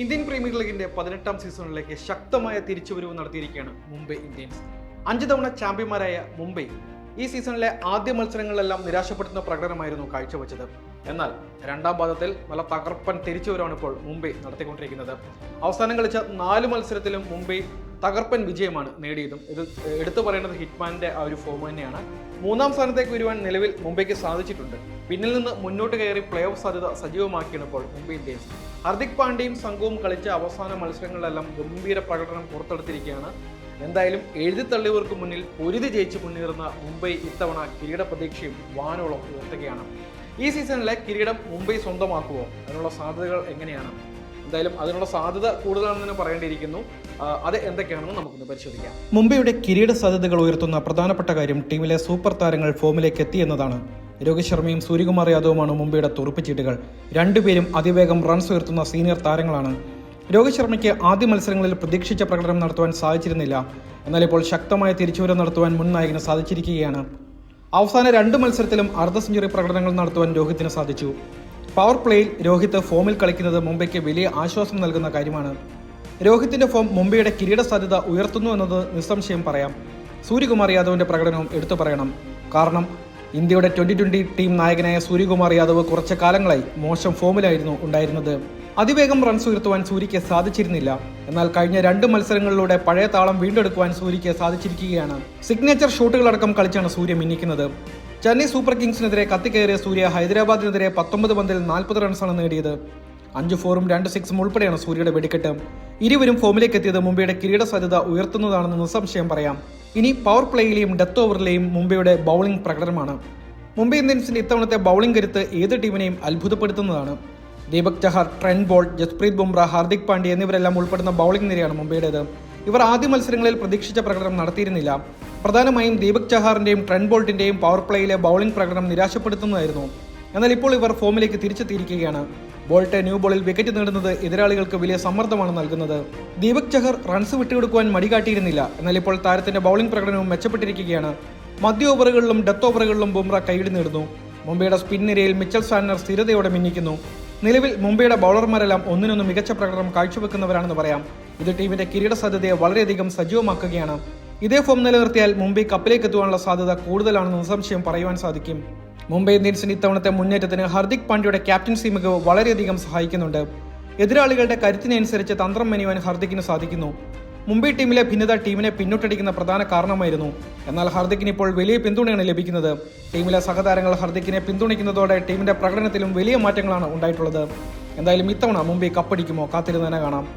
Indian premier ലീഗിന്റെ പതിനെട്ടാം സീസണിലേക്ക് ശക്തമായ തിരിച്ചുവരവ് നടത്തിയിരിക്കുകയാണ് മുംബൈ ഇന്ത്യൻസ്. അഞ്ച് തവണ ചാമ്പ്യന്മാരായ മുംബൈ ഈ സീസണിലെ ആദ്യ മത്സരങ്ങളിലെല്ലാം നിരാശപ്പെടുത്തുന്ന പ്രകടനമായിരുന്നു കാഴ്ചവെച്ചത്. എന്നാൽ രണ്ടാം പാദത്തിൽ നല്ല തകർപ്പൻ തിരിച്ചുവരവാണ് ഇപ്പോൾ മുംബൈ നടത്തിക്കൊണ്ടിരിക്കുന്നത്. അവസാനം കളിച്ച നാല് മത്സരത്തിലും മുംബൈ തകർപ്പൻ വിജയമാണ് നേടിയതും. ഇത് എടുത്തു പറയേണ്ടത് ഹിറ്റ്മാന്റെ ആ ഒരു ഫോം തന്നെയാണ്. മൂന്നാം സ്ഥാനത്തേക്ക് വരുവാൻ നിലവിൽ മുംബൈക്ക് സാധിച്ചിട്ടുണ്ട്. പിന്നിൽ നിന്ന് മുന്നോട്ട് കയറി പ്ലേ ഓഫ് സാധ്യത സജീവമാക്കിയപ്പോൾ മുംബൈ ഇന്ത്യൻസ്. ഹർദിക് പാണ്ഡ്യയും സംഘവും കളിച്ച അവസാന മത്സരങ്ങളിലെല്ലാം ഗംഭീര പ്രകടനം പുറത്തെടുത്തിരിക്കുകയാണ്. എന്തായാലും എഴുതി തള്ളിയവർക്ക് മുന്നിൽ പൊരുതി ജയിച്ച് മുന്നേറുന്ന മുംബൈ ഇത്തവണ കിരീട പ്രതീക്ഷയും വാനോളം ഉയർത്തുകയാണ്. ഈ സീസണിലെ കിരീടം മുംബൈ സ്വന്തമാക്കുമോ അതിനുള്ള സാധ്യതകൾ എങ്ങനെയാണ്? എന്തായാലും അതിനുള്ള സാധ്യത കൂടുതലാണെന്ന് തന്നെ പറയേണ്ടിയിരിക്കുന്നു. അത് എന്തൊക്കെയാണെന്ന് നമുക്കൊന്ന് പരിശോധിക്കാം. മുംബൈയുടെ കിരീട സാധ്യതകൾ ഉയർത്തുന്ന പ്രധാനപ്പെട്ട കാര്യം ടീമിലെ സൂപ്പർ താരങ്ങൾ ഫോമിലേക്ക് എത്തി എന്നതാണ്. രോഹിത് ശർമ്മയും സൂര്യകുമാർ യാദവുമാണ് മുംബൈയുടെ തുറുപ്പുചീട്ടുകൾ രണ്ടുപേരും അതിവേഗം റൺസ് ഉയർത്തുന്ന സീനിയർ താരങ്ങളാണ്. രോഹിത് ശർമ്മയ്ക്ക് ആദ്യ മത്സരങ്ങളിൽ പ്രതീക്ഷിച്ച പ്രകടനം നടത്തുവാൻ സാധിച്ചിരുന്നില്ല. എന്നാൽ ഇപ്പോൾ ശക്തമായ തിരിച്ചുവരവ് നടത്തുവാൻ മുൻ നായകന് സാധിച്ചിരിക്കുകയാണ്. അവസാന രണ്ട് മത്സരത്തിലും അർദ്ധ സെഞ്ചുറി പ്രകടനങ്ങൾ നടത്തുവാൻ രോഹിത്തിന് സാധിച്ചു. പവർ പ്ലേയിൽ രോഹിത് ഫോമിൽ കളിക്കുന്നത് മുംബൈക്ക് വലിയ ആശ്വാസം നൽകുന്ന കാര്യമാണ്. രോഹിത്തിന്റെ ഫോം മുംബൈയുടെ കിരീട സാധ്യത ഉയർത്തുന്നു എന്നത് നിസ്സംശയം പറയാം. സൂര്യകുമാർ യാദവിന്റെ പ്രകടനവും എടുത്തു പറയണം. കാരണം ഇന്ത്യയുടെ ട്വന്റി ട്വന്റി ടീം നായകനായ സൂര്യകുമാർ യാദവ് കുറച്ച് കാലങ്ങളായി മോശം ഫോമിലായിരുന്നു ഉണ്ടായിരുന്നത്. അതിവേഗം റൺസ് ഉയർത്തുവാൻ സൂര്യയ്ക്ക് സാധിച്ചിരുന്നില്ല. എന്നാൽ കഴിഞ്ഞ രണ്ട് മത്സരങ്ങളിലൂടെ പഴയ താളം വീണ്ടെടുക്കുവാൻ സൂര്യയ്ക്ക് സാധിച്ചിരിക്കുകയാണ്. സിഗ്നേച്ചർ ഷോട്ടുകളടക്കം കളിച്ചാണ് സൂര്യ മിന്നിക്കുന്നത്. ചെന്നൈ സൂപ്പർ കിങ്സിനെതിരെ കത്തിക്കയറിയ സൂര്യ ഹൈദരാബാദിനെതിരെ പത്തൊമ്പത് പന്തിൽ നാൽപ്പത് റൺസാണ് നേടിയത്. അഞ്ച് ഫോറും രണ്ട് സിക്സും ഉൾപ്പെടെയാണ് സൂര്യയുടെ വെടിക്കെട്ട്. ഇരുവരും ഫോമിലേക്ക് എത്തിയത് മുംബൈയുടെ കിരീട സാധ്യത ഉയർത്തുന്നതാണെന്ന് നിസ്സംശയം പറയാം. ഇനി പവർ പ്ലേയിലെയും ഡെത്ത് ഓവറിലെയും മുംബൈയുടെ ബൗളിംഗ് പ്രകടനമാണ്. മുംബൈ ഇന്ത്യൻസിന്റെ ഇത്തവണത്തെ ബൗളിംഗ് കരുത്ത് ഏത് ടീമിനെയും അത്ഭുതപ്പെടുത്തുന്നതാണ്. ദീപക് ചഹർ ട്രെൻ ബോൾ ജസ്പ്രീത് ബുംറ ഹാർദിക് പാണ്ഡ്യ എന്നിവരെല്ലാം ഉൾപ്പെടുന്ന ബൗളിംഗ് നിരയാണ് മുംബൈയുടേത്. ഇവർ ആദ്യ മത്സരങ്ങളിൽ പ്രതീക്ഷിച്ച പ്രകടനം നടത്തിയിരുന്നില്ല. പ്രധാനമായും ദീപക് ചഹാറിന്റെയും ട്രെൻ ബോൾട്ടിന്റെയും പവർ പ്ലേയിലെ ബൗളിംഗ് പ്രകടനം നിരാശപ്പെടുത്തുന്നതായിരുന്നു. എന്നാൽ ഇപ്പോൾ ഇവർ ഫോമിലേക്ക് തിരിച്ചെത്തിയിരിക്കുകയാണ്. ബോൾട്ട് ന്യൂ ബോളിൽ വിക്കറ്റ് നേടുന്നത് എതിരാളികൾക്ക് വലിയ സമ്മർദ്ദമാണ് നൽകുന്നത്. ദീപക് ചഹർ റൺസ് വിട്ടുകൊടുക്കുവാൻ മടികാട്ടിയിരുന്നില്ല എന്നാൽ ഇപ്പോൾ താരത്തിന്റെ ബൗളിംഗ് പ്രകടനവും മെച്ചപ്പെട്ടിരിക്കുകയാണ്. മധ്യ ഓവറുകളിലും ഡെത്ത് ഓവറുകളിലും ബുംറ കൈയിടി നേടുന്നു. മുംബൈയുടെ സ്പിൻ നിരയിൽ മിച്ചൽ സാനർ സ്ഥിരതയോടെ മിന്നിക്കുന്നു. നിലവിൽ മുംബൈയുടെ ബൗളർമാരെല്ലാം ഒന്നിനൊന്ന് മികച്ച പ്രകടനം കാഴ്ചവെക്കുന്നവരാണെന്ന് പറയാം. ഇത് ടീമിന്റെ കിരീട സാധ്യതയെ വളരെയധികം സജീവമാക്കുകയാണ്. ഇതേ ഫോം നിലനിർത്തിയാൽ മുംബൈ കപ്പിലേക്ക് എത്തുവാനുള്ള സാധ്യത കൂടുതലാണെന്ന് നിസ്സംശയം പറയുവാൻ സാധിക്കും. മുംബൈ ഇന്ത്യൻസിന്റെ ഇത്തവണത്തെ മുന്നേറ്റത്തിന് ഹർദിക് പാണ്ഡ്യയുടെ ക്യാപ്റ്റൻസി മികവ് വളരെയധികം സഹായിക്കുന്നുണ്ട്. എതിരാളികളുടെ കരുത്തിനനുസരിച്ച് തന്ത്രം മെനുവാൻ ഹർദിക്കിന് സാധിക്കുന്നു. മുംബൈ ടീമിലെ ഭിന്നത ടീമിനെ പിന്നോട്ടടിക്കുന്ന പ്രധാന കാരണമായിരുന്നു. എന്നാൽ ഹർദിക്കിന് ഇപ്പോൾ വലിയ പിന്തുണയാണ് ലഭിക്കുന്നത്. ടീമിലെ സഹതാരങ്ങൾ ഹർദിക്കിനെ പിന്തുണയ്ക്കുന്നതോടെ ടീമിന്റെ പ്രകടനത്തിലും വലിയ മാറ്റങ്ങളാണ് ഉണ്ടായിട്ടുള്ളത്. എന്തായാലും ഇത്തവണ മുംബൈ കപ്പടിക്കുമോ? കാത്തിരുന്ന് തന്നെ കാണാം.